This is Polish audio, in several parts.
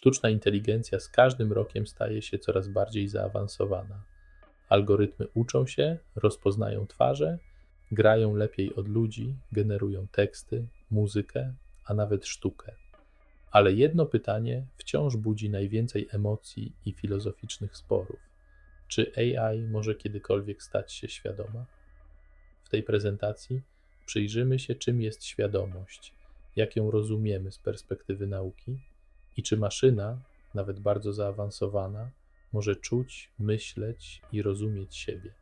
Sztuczna inteligencja z każdym rokiem staje się coraz bardziej zaawansowana. Algorytmy uczą się, rozpoznają twarze, grają lepiej od ludzi, generują teksty, muzykę, a nawet sztukę. Ale jedno pytanie wciąż budzi najwięcej emocji i filozoficznych sporów. Czy AI może kiedykolwiek stać się świadoma? W tej prezentacji przyjrzymy się, czym jest świadomość, jak ją rozumiemy z perspektywy nauki i czy maszyna, nawet bardzo zaawansowana, może czuć, myśleć i rozumieć siebie.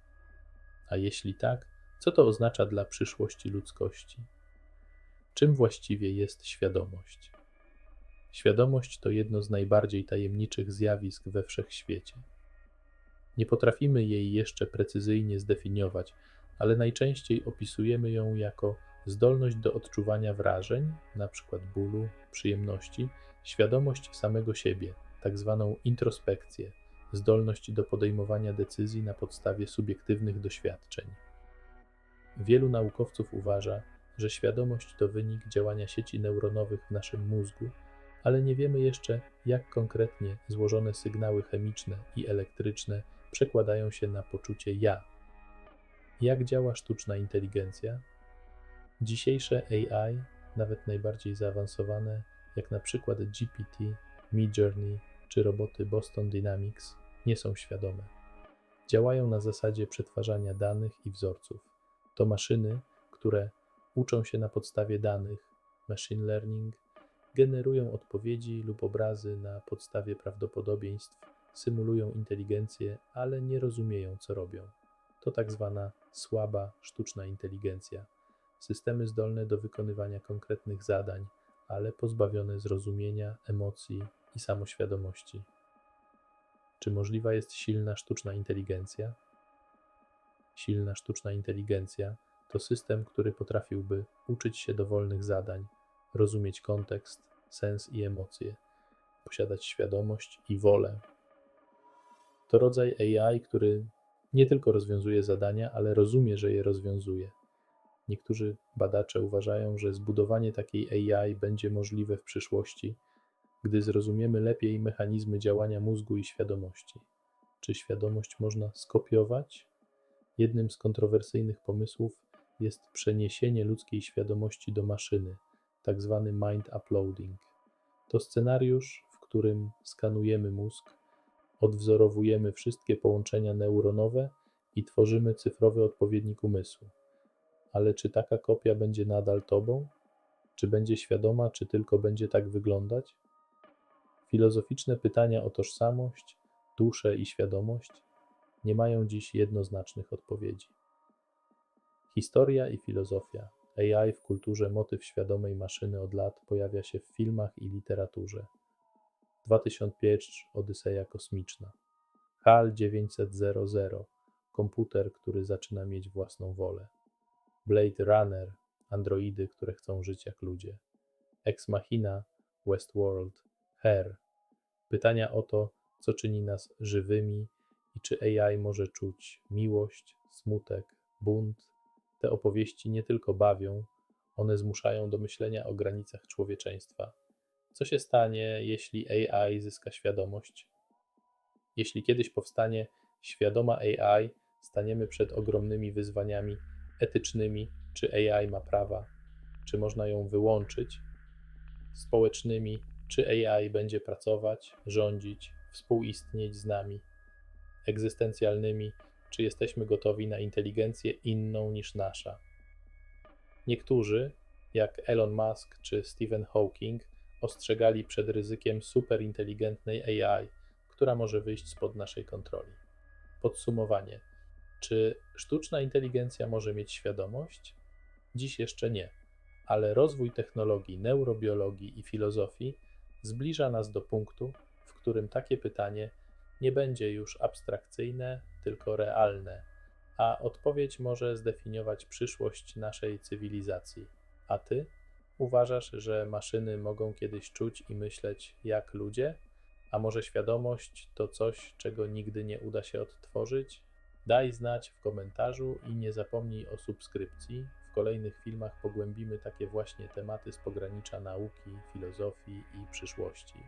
A jeśli tak, co to oznacza dla przyszłości ludzkości? Czym właściwie jest świadomość? Świadomość to jedno z najbardziej tajemniczych zjawisk we wszechświecie. Nie potrafimy jej jeszcze precyzyjnie zdefiniować, ale najczęściej opisujemy ją jako zdolność do odczuwania wrażeń, np. bólu, przyjemności, świadomość samego siebie, tak zwaną introspekcję, zdolność do podejmowania decyzji na podstawie subiektywnych doświadczeń. Wielu naukowców uważa, że świadomość to wynik działania sieci neuronowych w naszym mózgu, ale nie wiemy jeszcze, jak konkretnie złożone sygnały chemiczne i elektryczne przekładają się na poczucie ja. Jak działa sztuczna inteligencja? Dzisiejsze AI, nawet najbardziej zaawansowane, jak na przykład GPT, Midjourney czy roboty Boston Dynamics, nie są świadome. Działają na zasadzie przetwarzania danych i wzorców. To maszyny, które uczą się na podstawie danych, machine learning, generują odpowiedzi lub obrazy na podstawie prawdopodobieństw, symulują inteligencję, ale nie rozumieją, co robią. To tak zwana słaba sztuczna inteligencja. Systemy zdolne do wykonywania konkretnych zadań, ale pozbawione zrozumienia, emocji i samoświadomości. Czy możliwa jest silna sztuczna inteligencja? Silna sztuczna inteligencja to system, który potrafiłby uczyć się dowolnych zadań, rozumieć kontekst, sens i emocje, posiadać świadomość i wolę. To rodzaj AI, który nie tylko rozwiązuje zadania, ale rozumie, że je rozwiązuje. Niektórzy badacze uważają, że zbudowanie takiej AI będzie możliwe w przyszłości, gdy zrozumiemy lepiej mechanizmy działania mózgu i świadomości. Czy świadomość można skopiować? Jednym z kontrowersyjnych pomysłów jest przeniesienie ludzkiej świadomości do maszyny, tak zwany mind uploading. To scenariusz, w którym skanujemy mózg, odwzorowujemy wszystkie połączenia neuronowe i tworzymy cyfrowy odpowiednik umysłu. Ale czy taka kopia będzie nadal tobą? Czy będzie świadoma, czy tylko będzie tak wyglądać? Filozoficzne pytania o tożsamość, duszę i świadomość nie mają dziś jednoznacznych odpowiedzi. Historia i filozofia. AI w kulturze motyw świadomej maszyny od lat pojawia się w filmach i literaturze. 2005 Odyseja kosmiczna. HAL 900 komputer, który zaczyna mieć własną wolę. Blade Runner androidy, które chcą żyć jak ludzie. Ex Machina Westworld Her. Pytania o to, co czyni nas żywymi i czy AI może czuć miłość, smutek, bunt. Te opowieści nie tylko bawią, one zmuszają do myślenia o granicach człowieczeństwa. Co się stanie, jeśli AI zyska świadomość? Jeśli kiedyś powstanie świadoma AI, staniemy przed ogromnymi wyzwaniami etycznymi, czy AI ma prawa, czy można ją wyłączyć, społecznymi, czy AI będzie pracować, rządzić, współistnieć z nami, egzystencjalnymi, czy jesteśmy gotowi na inteligencję inną niż nasza. Niektórzy, jak Elon Musk czy Stephen Hawking, ostrzegali przed ryzykiem superinteligentnej AI, która może wyjść spod naszej kontroli. Podsumowanie. Czy sztuczna inteligencja może mieć świadomość? Dziś jeszcze nie, ale rozwój technologii, neurobiologii i filozofii zbliża nas do punktu, w którym takie pytanie nie będzie już abstrakcyjne, tylko realne, a odpowiedź może zdefiniować przyszłość naszej cywilizacji. A ty? Uważasz, że maszyny mogą kiedyś czuć i myśleć jak ludzie? A może świadomość to coś, czego nigdy nie uda się odtworzyć? Daj znać w komentarzu i nie zapomnij o subskrypcji. W kolejnych filmach pogłębimy takie właśnie tematy z pogranicza nauki, filozofii i przyszłości.